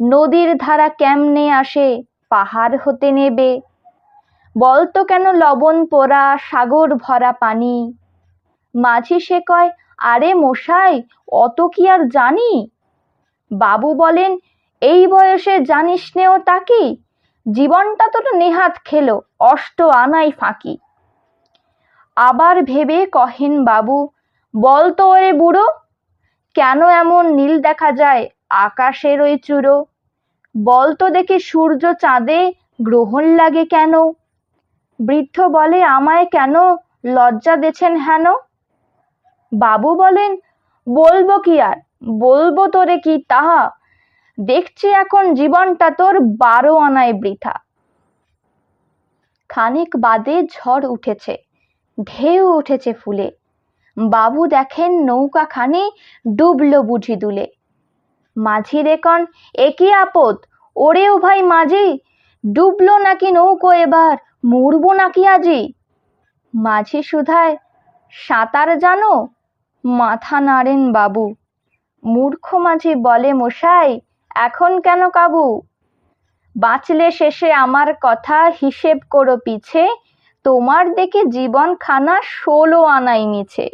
নদীর ধারা কেমনে আসে? পাহাড় হতে নেবে। বল তো কেন লবণ পোড়া সাগর ভরা পানি? মাঝি সে কয়, আরে মশাই, অত কি আর জানি? বাবু বলেন, এই বয়সে জানিস নেও তাকি জীবনটা তো নেহাত খেলো, অষ্ট আনাই ফাঁকি। আবার ভেবে কহেন বাবু, বল তো ওরে বুড়ো, কেন এমন নীল দেখা যায়, আকাশের ওই চূড়ো? বল তো দেখি সূর্য চাঁদে গ্রহণ লাগে কেন? বৃদ্ধ বলে, আমায় কেন লজ্জা দেছেন হেন? বাবু বলেন, বলব কি আর? বলব তোরে কি তাহা? দেখছি এখন জীবনটা তোর বারো আনায় বৃথা। খানিক বাদে ঝড় উঠেছে, ঢেউ উঠেছে ফুলে। বাবু দেখেন নৌকাখানি ডুবলো বুঝি দুলে। মাঝি রেকন একই আপদ? ওরেও ভাই মাঝি, ডুবলো নাকি নৌকো এবার, মরবো নাকি আজি? মাঝি সুধায়, সাঁতার জানো? মাথা নাড়েন বাবু। মূর্খ মাঝি বলে মশাই, এখন কেন কাবু? বাঁচলে শেষে আমার কথা হিসেব করো পিছে, তোমার দেখে জীবন খানা ষোলো আনাই মিছে।